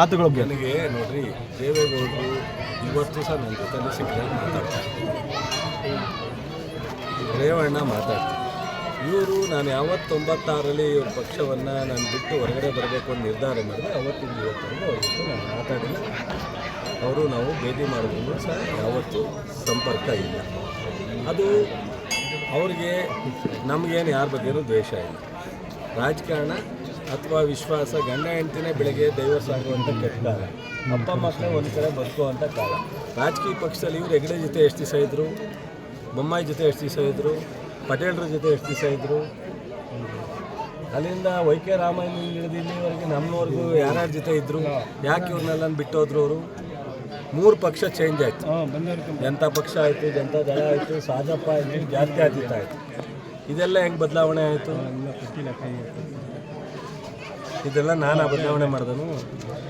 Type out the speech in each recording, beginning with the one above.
ಮಾತುಗಳು ನನಗೆ ನೋಡ್ರಿ, ದೇವೇಗೌಡರು ಇವತ್ತು ಸಹ ನನ್ನ ಜೊತೆ ಮಾತಾಡ್ತಾರೆ. ರೇವಣ್ಣ ಮಾತಾಡ್ತಾರೆ. ಇವರು ನಾನು ಯಾವತ್ತು ತೊಂಬತ್ತಾರರಲ್ಲಿ ಇವ್ರ ಪಕ್ಷವನ್ನು ನಾನು ಬಿಟ್ಟು ಹೊರಗಡೆ ಬರಬೇಕು ಅಂತ ನಿರ್ಧಾರ ಮಾಡಿದೆ ಅವತ್ತಿಂದ ಇವತ್ತರೆಗೂ ಅವ್ರ ಜೊತೆ ನಾನು ಮಾತಾಡಿಲ್ಲ. ಅವರು ನಾವು ಭೇಟಿ ಮಾಡಿದ್ರು ಸಹ ಯಾವತ್ತೂ ಸಂಪರ್ಕ ಇಲ್ಲ. ಅದು ಅವ್ರಿಗೆ ನಮಗೇನು ಯಾರ ಬಗ್ಗೆ ದ್ವೇಷ ಇಲ್ಲ. ರಾಜಕಾರಣ ಅಥವಾ ವಿಶ್ವಾಸ ಗಂಡ ಹೆಂಡ್ತಿನೇ ಬೆಳಗ್ಗೆ ದೈವ ಸಾಗುವಂಥ ಕೆಟ್ಟ ಕಾಲ ಅಪ್ಪ ಮಕ್ಕಳೇ ಒಂದು ಕಡೆ ಬದುಕುವಂಥ ಕಾಲ. ರಾಜಕೀಯ ಪಕ್ಷದಲ್ಲಿ ಇವರು ಹೆಗಡೆ ಜೊತೆ ಎಷ್ಟು ದಿವಸ ಇದ್ದರು ಬೊಮ್ಮಾಯಿ ಜೊತೆ ಎಷ್ಟು ದಿವಸ ಇದ್ದರು ಪಟೇಲ್ರ ಜೊತೆ ಎಷ್ಟು ದಿವಸ ಇದ್ದರು ಅಲ್ಲಿಂದ ವೈ ಕೆ ರಾಮಾಯಣ ಹಿಡಿದು ಇಲ್ಲಿವರೆಗೆ ನಮ್ಮವರೆಗೂ ಯಾರ್ಯಾರ ಜೊತೆ ಇದ್ದರು ಯಾಕೆ ಇವ್ರನ್ನೆಲ್ಲ ಬಿಟ್ಟೋದ್ರು ಅವರು? ಮೂರು ಪಕ್ಷ ಚೇಂಜ್ ಆಯಿತು. ಜನತಾ ಪಕ್ಷ ಆಯಿತು ಜನತಾ ದಳ ಆಯಿತು ಸಾಜಪ್ಪ ಆಯಿತು ಜಾತ್ಯಾತೀತ ಆಯಿತು. ಇದೆಲ್ಲ ಹೆಂಗೆ ಬದಲಾವಣೆ ಆಯಿತು? ಇದೆಲ್ಲ ನಾನು ಬದಲಾವಣೆ ಮಾಡಿದನು.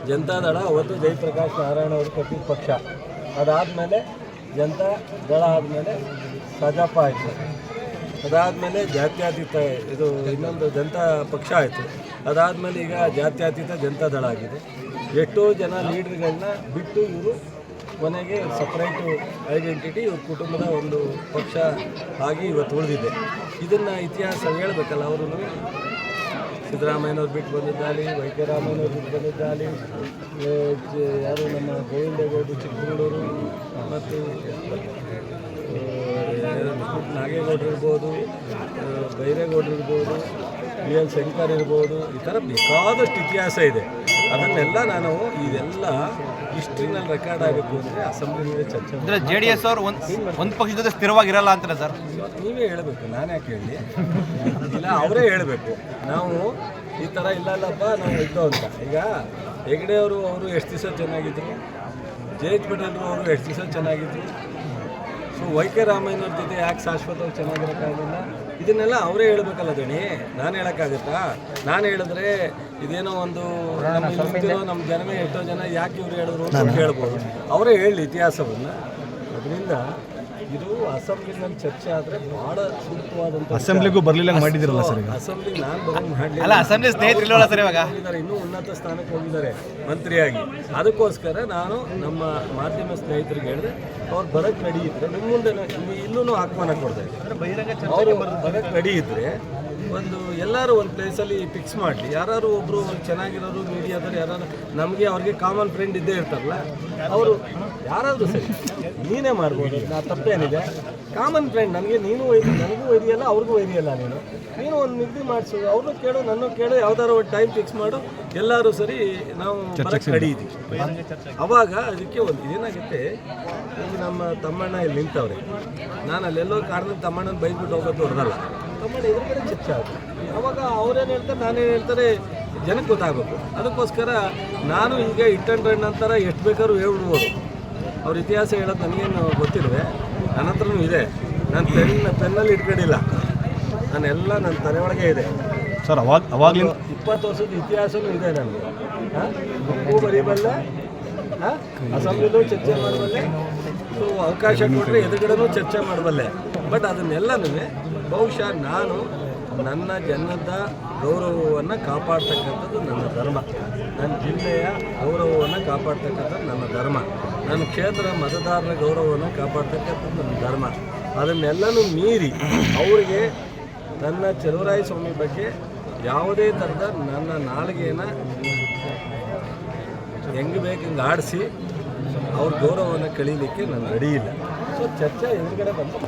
ಜನತಾದಳ ಅವತ್ತು ಜಯಪ್ರಕಾಶ್ ನಾರಾಯಣ ಅವರು ಕಟ್ಟಿದ ಪಕ್ಷ. ಅದಾದಮೇಲೆ ಜನತಾ ದಳ ಆದಮೇಲೆ ಸಜಾಪ ಆಯಿತು. ಅದಾದಮೇಲೆ ಜಾತ್ಯತೀತ ಇದು ಇನ್ನೊಂದು ಜನತಾ ಪಕ್ಷ ಆಯಿತು. ಅದಾದಮೇಲೆ ಈಗ ಜಾತ್ಯತೀತ ಜನತಾ ದಳ ಆಗಿದೆ. ಎಷ್ಟೋ ಜನ ಲೀಡ್ರ್ಗಳನ್ನ ಬಿಟ್ಟು ಇವರು ಕೊನೆಗೆ ಸಪ್ರೇಟು ಐಡೆಂಟಿಟಿ ಇವ್ರ ಕುಟುಂಬದ ಒಂದು ಪಕ್ಷ ಆಗಿ ಇವತ್ತು ಉಳಿದಿದೆ. ಇದನ್ನು ಇತಿಹಾಸ ಹೇಳಬೇಕಲ್ಲ ಅವರು ಸಿದ್ದರಾಮಯ್ಯನವ್ರು ಬಿಟ್ಟು ಬಂದಿದ್ದಾಲಿ ವೈದ್ಯರಾಮಯ್ಯನವ್ರು ಬಿಟ್ಟು ಬಂದಿದ್ದಾಲಿ ಯಾರು ನಮ್ಮ ಗೋವಿಂದೇಗೌಡರು ಚಿಕ್ಕಮಗಳೂರು ಮತ್ತು ನಾಗೇಗೌಡರು ಇರ್ಬೋದು. ಬೈರೇಗೌಡರು ಇರ್ಬೋದು ಬಿ ಎಲ್ ಶಂಕರ್ ಇರ್ಬೋದು ಈ ಥರ ಬೇಕಾದಷ್ಟು ಇತಿಹಾಸ ಇದೆ. ಅದನ್ನೆಲ್ಲ ನಾನು ಇದೆಲ್ಲ ಹಿಸ್ಟ್ರಿನಲ್ಲಿ ರೆಕಾರ್ಡ್ ಆಗಬೇಕು ಅಂದರೆ ಅಸೆಂಬ್ಲಿನಲ್ಲಿ ಚರ್ಚೆ ಅಂದರೆ ಜೆ ಡಿ ಎಸ್ ಅವರು ಒಂದು ಒಂದು ಪಕ್ಷದ ಜೊತೆ ಸ್ಥಿರವಾಗಿರಲ್ಲ ಅಂತಾರೆ ಸರ್. ನೀವೇ ಹೇಳಬೇಕು ನಾನು ಯಾಕೆ ಹೇಳಿ? ಇಲ್ಲ ಅವರೇ ಹೇಳಬೇಕು. ನಾವು ಈ ಥರ ಇಲ್ಲ ಅಲ್ಲಪ್ಪ ನಾವು ಇದ್ದು ಅಂತ. ಈಗ ಹೆಗ್ಡೆ ಅವರು ಅವರು ಎಷ್ಟು ದಿವಸ ಚೆನ್ನಾಗಿದ್ರು? ಜಯಂತ್ ಪಟೇಲ್ ಅವರು ಎಷ್ಟು ದಿವಸ ಚೆನ್ನಾಗಿದ್ರು? ಸೊ ವೈ ಕೆ ರಾಮಯ್ಯನವ್ರ ಜೊತೆ ಯಾಕೆ ಶಾಶ್ವತವಾಗಿ ಚೆನ್ನಾಗಿರೋಕ್ಕಾಗಲಿಲ್ಲ ಇದನ್ನೆಲ್ಲ ಅವರೇ ಹೇಳಬೇಕಲ್ಲ ದಣಿ ನಾನು ಹೇಳೋಕ್ಕಾಗುತ್ತಾ ನಾನು ಹೇಳಿದ್ರೆ ಇದೇನೋ ಒಂದು ನಮ್ಮ ಜನಮೇ ಎಷ್ಟೋ ಜನ ಯಾಕೆ ಇವ್ರು ಹೇಳಿದ್ರು ಅಂತ ಹೇಳ್ಬೋದು ಅವರೇ ಹೇಳಿ ಇತಿಹಾಸವನ್ನು. ಅದರಿಂದ ಇದು ಅಸೆಂಬ್ಲಿನಲ್ಲಿ ಚರ್ಚೆ ಆದರೆ ಬಹಳ ಸೂಕ್ತವಾದಂಥ ಅಸೆಂಬ್ಲಿಗೂ ಬರ್ಲಿಲ್ಲ ಮಾಡಿದಿರಲ್ಲ ಸರ್ ಈಗ. ಅಸೆಂಬ್ಲಿ ನಾನು ಬರೋದು ಮಾಡ್ಲಿಲ್ಲ. ಅಲ್ಲ ಅಸೆಂಬ್ಲಿ ಸ್ನೇಹಿತರಿಲ್ಲ ಸರ್ ಇವಾಗ? ಇನ್ನೂ ಉನ್ನತ ಸ್ಥಾನಕ್ಕೆ ಹೋಗಿದ್ದಾರೆ ಮಂತ್ರಿಯಾಗಿ. ಅದಕ್ಕೋಸ್ಕರ ನಾನು ನಮ್ಮ ಮಾಧ್ಯಮ ಸ್ನೇಹಿತರಿಗೆ ಹೇಳಿದೆ ಅವ್ರು ಬರಕ್ಕೆ ರೆಡಿ ಇದ್ರೆ ನಿಮ್ಮ ಮುಂದೆ ಇಲ್ಲೂ ಆಹ್ವಾನ ಕೊಡ್ತಾ ಬಹಿರಂಗ ಅವರು ಬರಕ್ಕೆ ರೆಡಿ ಇದ್ದರೆ ಒಂದು ಎಲ್ಲರೂ ಒಂದು ಪ್ಲೇಸಲ್ಲಿ ಫಿಕ್ಸ್ ಮಾಡಲಿ. ಯಾರು ಒಬ್ಬರು ಚೆನ್ನಾಗಿರೋರು ಮೀಡಿಯಾದವ್ರು ಯಾರು ನಮಗೆ ಅವ್ರಿಗೆ ಕಾಮನ್ ಫ್ರೆಂಡ್ ಇದ್ದೇ ಇರ್ತಾರಲ್ಲ ಅವರು ಯಾರಾದರೂ ಸರಿ ನೀನೇ ಮಾಡ್ಬೋದು ನಾ ತಪ್ಪೇನಿದೆ. ಕಾಮನ್ ಫ್ರೆಂಡ್ ನನಗೆ ನೀನು ಒಯ್ದು ನನಗೂ ಒಯ್ದಿಯಲ್ಲ ಅವ್ರಿಗೂ ಒಯ್ದಿಯಲ್ಲ ನೀನು. ನೀನು ಒಂದು ನಿಗದಿ ಮಾಡಿಸು ಅವ್ರನ್ನೂ ಕೇಳು ನನ್ನ ಕೇಳು ಯಾವ್ದಾದ್ರು ಒಂದು ಟೈಮ್ ಫಿಕ್ಸ್ ಮಾಡು ಎಲ್ಲರೂ ಸರಿ ನಾವು ಬರಕ್ಕೆ ರೆಡಿ ಇದ್ದೀವಿ ಅವಾಗ ಅದಕ್ಕೆ ಒಂದು ಏನಾಗುತ್ತೆ ಈಗ ನಮ್ಮ ತಮ್ಮಣ್ಣ ಇಲ್ಲಿ ನಿಂತವ್ರೆ. ನಾನು ಅಲ್ಲೆಲ್ಲೋ ಕಾರಣ ತಮ್ಮಣ್ಣನ ಬೈದ್ಬಿಟ್ಟು ಹೋಗೋದು ಹೊರದಲ್ಲ ತಮ್ಮಣ್ಣ ಎದುರುಗಡೆ ಚರ್ಚೆ ಆಗುತ್ತೆ ಅವಾಗ ಅವ್ರೇನು ಹೇಳ್ತಾರೆ ನಾನೇನು ಹೇಳ್ತಾರೆ ಜನಕ್ಕೆ ಗೊತ್ತಾಗಬೇಕು. ಅದಕ್ಕೋಸ್ಕರ ನಾನು ಈಗ ಇಟ್ ಅಂಡ್ ರನ್ ನಂತರ ಎಷ್ಟು ಬೇಕಾದ್ರೂ ಹೇಳ್ಬಿಡ್ಬೋದು ಅವ್ರ ಇತಿಹಾಸ ಹೇಳೋದು ನನಗೇನು ಗೊತ್ತಿಲ್ವೇ? ನನ್ನ ಹತ್ರನೂ ಇದೆ. ನಾನು ಪೆನ್ ಪೆನ್ನಲ್ಲಿ ಇಟ್ಕೊಂಡಿಲ್ಲ. ನಾನೆಲ್ಲ ನನ್ನ ತಲೆ ಒಳಗೆ ಇದೆ. ಸರ್ ಅವಾಗ ಅವಾಗ ಇಪ್ಪತ್ತು ವರ್ಷದ ಇತಿಹಾಸನೂ ಇದೆ ನನಗೆ. ಬುಕ್ಕು ಬರೀಬಲ್ಲೆ ಅಸೆಂಬ್ಲಿಲೂ ಚರ್ಚೆ ಮಾಡಬಲ್ಲೆ. ಸೊ ಅವಕಾಶ ಕೊಟ್ಟರೆ ಎದುರುಗಡೆನೂ ಚರ್ಚೆ ಮಾಡಬಲ್ಲೆ. ಬಟ್ ಅದನ್ನೆಲ್ಲನೂ ಬಹುಶಃ ನಾನು ನನ್ನ ಜನದ ಗೌರವವನ್ನು ಕಾಪಾಡ್ತಕ್ಕಂಥದ್ದು ನನ್ನ ಧರ್ಮ. ನನ್ನ ಜಿಲ್ಲೆಯ ಗೌರವವನ್ನು ಕಾಪಾಡ್ತಕ್ಕಂಥದ್ದು ನನ್ನ ಧರ್ಮ. ನನ್ನ ಕ್ಷೇತ್ರ ಮತದಾರರ ಗೌರವವನ್ನು ಕಾಪಾಡ್ತಕ್ಕಂಥದ್ದು ನನ್ನ ಧರ್ಮ. ಅದನ್ನೆಲ್ಲನೂ ಮೀರಿ ಅವರಿಗೆ ನನ್ನ ಚಲುವರಾಯ ಸ್ವಾಮಿ ಬಗ್ಗೆ ಯಾವುದೇ ಥರದ ನನ್ನ ನಾಲಿಗೆಯನ್ನು ಹೆಂಗೆ ಬೇಕು ಹಿಂಗೆ ಆಡಿಸಿ ಅವ್ರ ಗೌರವವನ್ನು ಕಳೀಲಿಕ್ಕೆ ನಾನು ರೆಡಿ ಇಲ್ಲ ಸೊ ಚರ್ಚೆ ಎದುರುಗಡೆ ಬಂದು